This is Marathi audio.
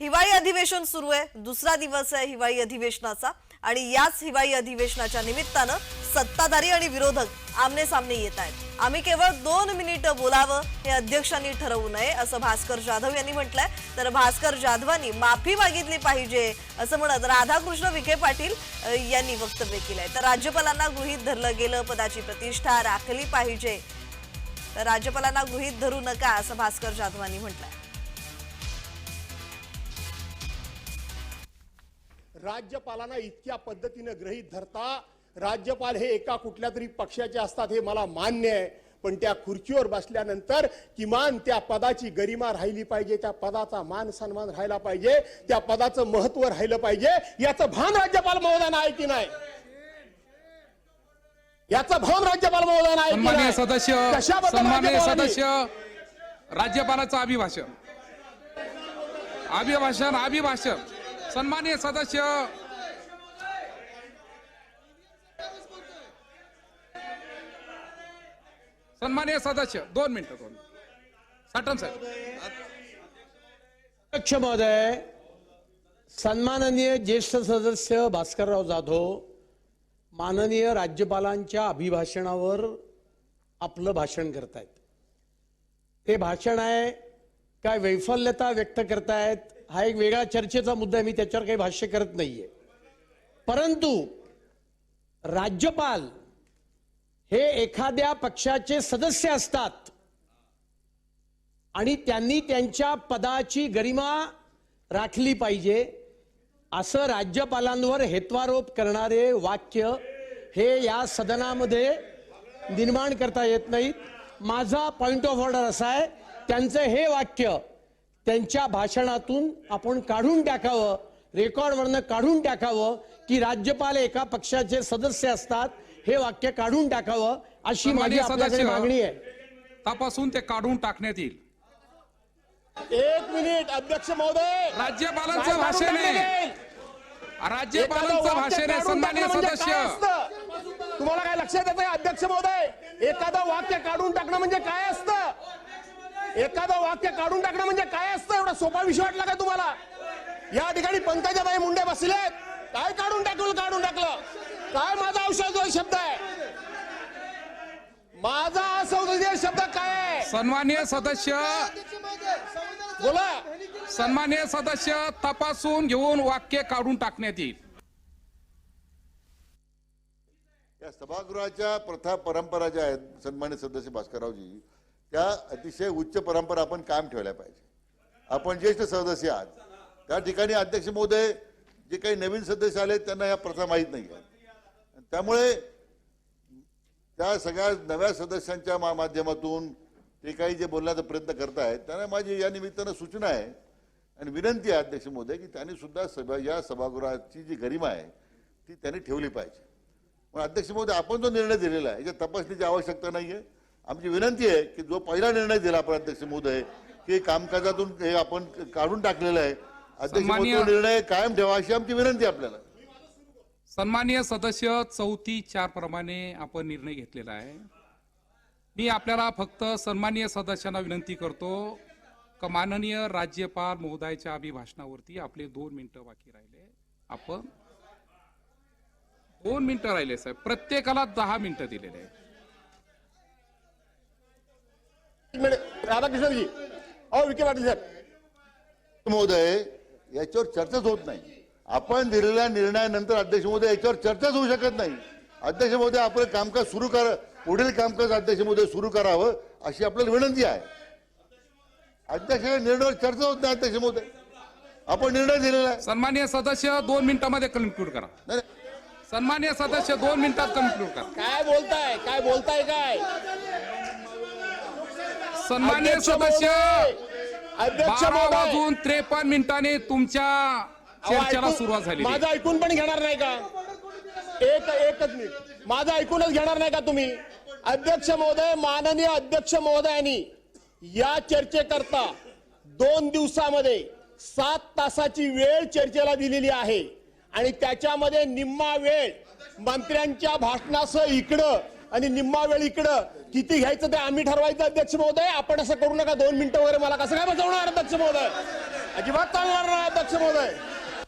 हिवाळी अधिवेशन सुरू आहे. दुसरा दिवस आहे हिवाळी अधिवेशनाचा. आणि याच हिवाळी अधिवेशनाच्या निमित्तानं सत्ताधारी आणि विरोधक आमने सामने येत आहेत. आम्ही केवळ दोन मिनिटं बोलावं हे अध्यक्षांनी ठरवू नये असं भास्कर जाधव यांनी म्हटलंय. तर भास्कर जाधवांनी माफी मागितली पाहिजे असं म्हणत राधाकृष्ण विखे पाटील यांनी वक्तव्य केलंय. तर राज्यपालांना गृहीत धरलं गेलं पदाची प्रतिष्ठा राखली पाहिजे. तर राज्यपालांना गृहीत धरू नका असं भास्कर जाधवांनी म्हटलंय. राज्यपालांना इतक्या पद्धतीनं गृहीत धरता राज्यपाल हे एका कुठल्या तरी पक्षाचे असतात हे मला मान्य आहे. पण त्या खुर्चीवर बसल्यानंतर किमान त्या पदाची गरिमा राहिली पाहिजे त्या पदाचा मान सन्मान राहिला पाहिजे त्या पदाचं महत्त्व राहिलं पाहिजे याचं भान राज्यपाल महोदयानं आहे की नाही? याचं भान राज्यपाल महोदयानं आहे की सन्मान्य नाही? सदस्य सन्मान्य सदस्य राज्यपालाचं अभिभाषण. अभिभाषण अभिभाषण. सन्मान्य सदस्य सन्मान्य सदस्य दोन मिनिटं दोन साठन साहेब. अध्यक्ष महोदय सन्माननीय ज्येष्ठ सदस्य भास्करराव जाधव माननीय राज्यपालांच्या अभिभाषणावर आपलं भाषण करतायत. ते भाषण आहे काय वैफल्यता व्यक्त करतायत हा एक वेगळा चर्चेचा मुद्दा आहे मी त्याच्यावर काही भाष्य करत नाहीये. परंतु राज्यपाल हे एखाद्या पक्षाचे सदस्य असतात आणि त्यांनी त्यांच्या पदाची गरिमा राखली पाहिजे असं राज्यपालांवर हेत्वारोप करणारे वाक्य हे या सदनामध्ये निर्माण करता येत नाहीत. माझा पॉइंट ऑफ ऑर्डर असा आहे त्यांचं हे वाक्य त्यांच्या भाषणातून आपण काढून टाकावं रेकॉर्डवरनं काढून टाकावं की राज्यपाल एका पक्षाचे सदस्य असतात हे वाक्य काढून टाकावं अशी माझी आपल्याकडे सदस्य मागणी आहे. तपासून ते काढून टाकण्यात येईल. एक मिनिट अध्यक्ष महोदय. राज्यपालांचं काय भाषण काढून आहे. टाकलं जाईल? राज्यपालांचं एखादं वाक्य भाषण आहे काढून सन्मान्य म्हणजे सदस्य? तुम्हाला काय लक्षात येत अध्यक्ष महोदय? एखादं वाक्य काढून टाकणं म्हणजे काय असतं? एखादं वाक्य काढून टाकणं म्हणजे काय असतं? एवढा सोपा विषय वाटला का तुम्हाला? या ठिकाणी पंकजाबाई मुंडे बसलेत. काय काढून टाकलं? काढून टाकलं. काय माझा औषध शब्द आहे? माझा असंसदीय शब्द काय आहे? सन्मान्य सदस्य बोला. सन्मान्य सदस्य तपासून घेऊन वाक्य काढून टाकण्यात येईल. या सभागृहाच्या प्रथा परंपरा ज्या आहेत सन्मान्य सदस्य भास्कररावजी त्या अतिशय उच्च परंपरा आपण कायम ठेवल्या पाहिजे. आपण ज्येष्ठ सदस्य आहात. त्या ठिकाणी अध्यक्ष महोदय जे काही नवीन सदस्य आले त्यांना या प्रथा माहीत नाही आहेत. त्यामुळे त्या सगळ्या नव्या सदस्यांच्या मा- माध्यमातून ते काही जे बोलण्याचा प्रयत्न करतायत त्यांना माझी या निमित्तानं सूचना आहे आणि विनंती आहे अध्यक्ष महोदय की त्यांनी सुद्धा सभा या सभागृहाची जी गरिमा आहे ती त्यांनी ठेवली पाहिजे. पण अध्यक्ष महोदय आपण जो निर्णय दिलेला आहे याच्या तपासणीची आवश्यकता नाही आहे आमची विनंती आहे की जो पहिला निर्णय दिला आपण अध्यक्ष महोदय की कामकाजातून हे आपण काढून टाकलेलं आहे अध्यक्ष निर्णय कायम ठेवा अशी आमची विनंती आपल्याला. सन्मान्य सदस्य चौथी चार प्रमाणे आपण निर्णय घेतलेला आहे. मी आपल्याला फक्त सन्मान्य सदस्यांना विनंती करतो का माननीय राज्यपाल महोदयाच्या अभिभाषणावरती आपले दोन मिनिटं बाकी राहिले. आपण दोन मिनिटं राहिले साहेब. प्रत्येकाला दहा मिनिटं दिलेले आहे एक मिनिट राधाकृष्णजी अहो विखे पाटील साहेब महोदय याच्यावर चर्चाच होत नाही. आपण दिलेल्या निर्णयानंतर अध्यक्ष महोदय याच्यावर चर्चाच होऊ शकत नाही. अध्यक्ष महोदय आपलं कामकाज सुरू करा पुढील कामकाज अध्यक्ष महोदय सुरू करावं अशी आपल्याला विनंती आहे. अध्यक्ष निर्णयावर चर्चा होत नाही अध्यक्ष महोदय. आपण निर्णय दिलेला आहे. सन्मान्य सदस्य दोन मिनिटामध्ये कन्क्लूड करा. नाही, सन्मान्य सदस्य दोन मिनिटात कन्क्लूड करा. काय बोलताय? काय बोलताय काय? सन्मान्य सदस्य! अध्यक्ष बारा वाजून त्रेपन्न मिनिटांनी तुमच्या चर्चेला सुरुवात झाली माझं ऐकून पण घेणार नाही का? एक एकच मिनिट. माझं ऐकूनच घेणार नाही का तुम्ही? अध्यक्ष महोदय माननीय अध्यक्ष महोदयांनी या चर्चेकरता दोन दिवसामध्ये सात तासाची वेळ चर्चेला दिलेली आहे. आणि त्याच्यामध्ये निम्मा वेळ मंत्र्यांच्या भाषणासह इकडं आणि निम्मा वेळ इकडं किती घ्यायचं ते आम्ही ठरवायचं अध्यक्ष महोदय. आपण असं करू नका. दोन मिनिटं वगैरे मला कसं काय बसवणार अध्यक्ष महोदय? अजिबात चालणार नाही अध्यक्ष महोदय.